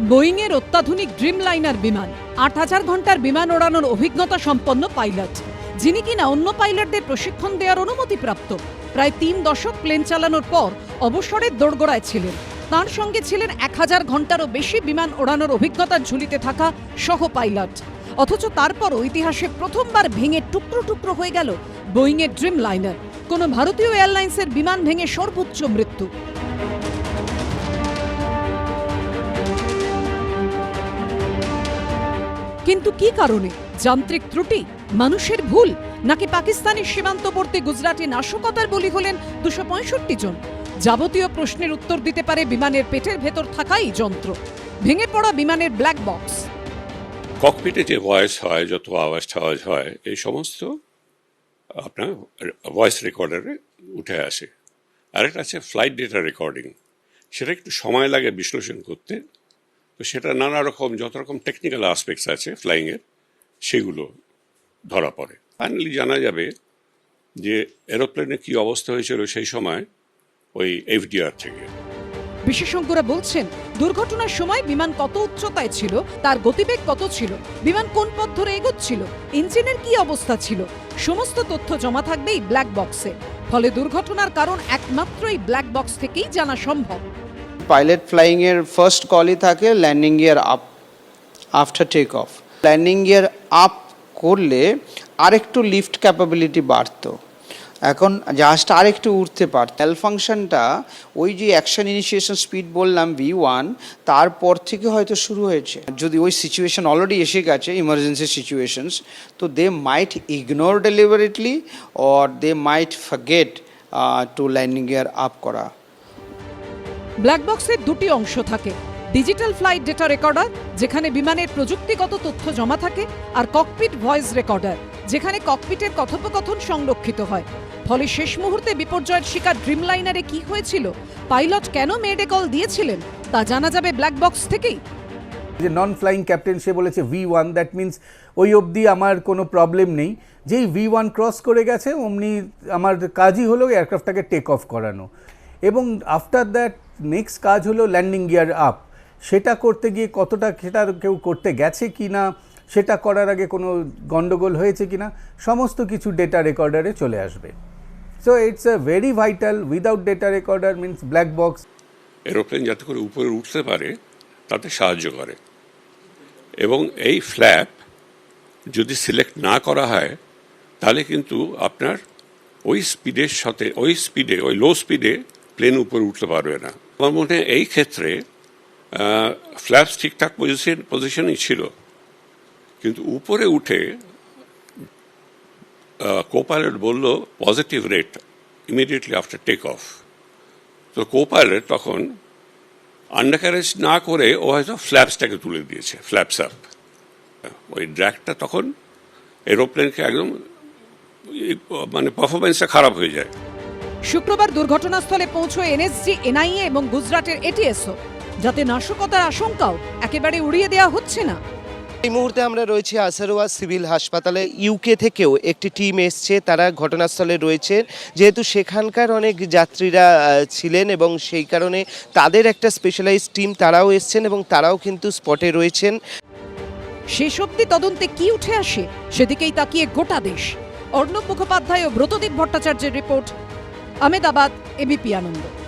বোয়িংয়ের অত্যাধুনিক dream liner বিমান, আট হাজার ঘণ্টার বিমান ওড়ানোর অভিজ্ঞতা সম্পন্ন পাইলট, যিনি কিনা অন্য পাইলটদের প্রশিক্ষণ দেওয়ার অনুমতিপ্রাপ্ত। প্রায় তিন দশক প্লেন চালানোর পর অবসরের দোড়গোড়ায় ছিলেন। তার সঙ্গে ছিলেন এক হাজার ঘন্টারও বেশি বিমান ওড়ানোর অভিজ্ঞতার ঝুলিতে থাকা সহ পাইলট। অথচ তারপরও ইতিহাসে প্রথমবার ভেঙে টুকরো টুকরো হয়ে গেল বোয়িংয়ের ড্রিম লাইনার কোনো ভারতীয় এয়ারলাইন্সের বিমান ভেঙে সর্বোচ্চ মৃত্যু। কিন্তু কি কারণে? যান্ত্রিক ত্রুটি? মানুষের ভুল? নাকি পাকিস্তানি সীমান্তবর্তী গুজরাটে নাশকতার বলি হলেন দুশো জন? যাবতীয় প্রশ্নের উত্তর দিতে পারে বিমানের পেটের ভেতর থাকাই যন্ত্র। ভেঙে পড়া বিমানের ব্ল্যাক বক্স ককপিটে যে ভয়েস হয়, যত আওয়াজ টাওয়াজ হয়, এই সমস্ত আপনার ভয়েস রেকর্ডারে উঠে আসে। আরেকটা আছে ফ্লাইট ডেটা রেকর্ডিং সেটা একটু সময় লাগে বিশ্লেষণ করতে। তো সেটা নানা রকম, যত রকম টেকনিক্যাল আসপেক্টস আছে ফ্লাইংয়ের সেগুলো ধরা পড়ে। ফাইনালি জানা যাবে যে এরোপ্লেনে কি অবস্থা হয়েছিল সেই সময় ওই এফডিআর থেকে। বিশেষজ্ঞরা বলছেন, দুর্ঘটনার সময় বিমান কত উচ্চতায় ছিল, তার গতিবেগ কত ছিল, বিমান কোন পথ ধরে এগোচ্ছিল, ইঞ্জিনের কি অবস্থা ছিল, সমস্ত তথ্য জমা থাকবে এই ব্ল্যাক বক্সে ফলে দুর্ঘটনার কারণ একমাত্র এই ব্ল্যাক বক্স থেকেই জানা সম্ভব। পাইলট ফ্লাইং এর ফার্স্ট কলই থাকে landing gear up after take off landing gear up করলে আরেকটু লিফট ক্যাপাবিলিটি বাড়তো। এখন জাহাজটা আরেকটু উঠতে পারত। এল ফাংশনটা ওই যে অ্যাকশন ইনিশিয়েশন স্পিড বললাম ভি ওয়ান তারপর থেকে হয়তো শুরু হয়েছে। যদি ওই সিচুয়েশন অলরেডি এসে গেছে ইমার্জেন্সি সিচুয়েশনস তো they might ignore deliberately or they might forget to landing gear up করা। ব্ল্যাক বক্সের দুটি অংশ থাকে। ডিজিটাল ফ্লাইট ডেটা রেকর্ডার যেখানে বিমানের প্রযুক্তিগত তথ্য জমা থাকে, আর ককপিট ভয়েস রেকর্ডার যেখানে ককপিটের কথোপকথন সংরক্ষিত হয়। ফলে শেষ মুহূর্তে বিপর্যয়ের শিকার ড্রিমলাইনারে কি হয়েছিল, পাইলট কেন মেডে কল দিয়েছিলেন, তা জানা যাবে ব্ল্যাক বক্স থেকেই। যে নন ফ্লাইং ক্যাপ্টেন সে বলেছে ভি ওয়ান দ্যাট মিন্স ওই অবধি আমার কোনো প্রবলেম নেই। যেই ভি ওয়ান ক্রস করে গেছে, অমনি আমার কাজই হলো এয়ারক্রাফটটাকে টেক অফ করানো। এবং আফটার দ্যাট নেক্সট কাজ হলো ল্যান্ডিং গিয়ার আপ সেটা করতে গিয়ে কতটা, সেটা কেউ করতে গেছে কি না সেটা করার আগে কোনো গন্ডগোল হয়েছে কি না সমস্ত কিছু ডেটা রেকর্ডারে চলে আসবে। So it's a very vital without data recorder means black box aeroplane যাতে করে উপরে উঠতে পারে, তাতে সাহায্য করে। এবং এই ফ্ল্যাপ যদি সিলেক্ট না করা হয়, তাহলে কিন্তু আপনার ওই স্পিডের সাথে, ওই স্পিডে ওই লো স্পিডে প্লেন উপরে উঠতে পারবে না আমার মনে হয় এই ক্ষেত্রে ফ্ল্যাপস ঠিকঠাক পজিশন পজিশনই ছিল কিন্তু উপরে উঠে কোপাইলট বলল positive rate immediately after take off তো কোপাইলট তখন আন্ডারক্যারেজ না করে ও হয়তো ফ্ল্যাপসটাকে তুলে দিয়েছে ফ্ল্যাপস আপ ওই ড্র্যাকটা তখন এরোপ্লেনকে একদম মানে পারফরমেন্সটা খারাপ হয়ে যায় শুক্রবার দুর্ঘটনাস্থলে পৌঁছয় এনএসজি এনআইএ এবং গুজরাটের এটিএসও। যাতে নাশকতার আশঙ্কাও একেবারে উড়িয়ে দেওয়া হচ্ছে না। এই মুহূর্তে আমরা রয়েছি আসারোয়া সিভিল হাসপাতালে। ইউকে থেকেও একটি টিম এসছে তারা ঘটনাস্থলে রয়েছে। যেহেতু সেখানকার অনেক যাত্রীরা ছিলেন এবং সেই কারণে তাদের একটা স্পেশালাইজ টিম তারাও এসছেন এবং তারাও কিন্তু স্পটে রয়েছেন। শেষ অব্দি তদন্তে কি উঠে আসে সেদিকেই তাকিয়ে গোটা দেশ। অর্ণব মুখোপাধ্যায় ও ব্রতদীপ ভট্টাচার্যের রিপোর্ট। अहमेदाबाद एबीपी आनंद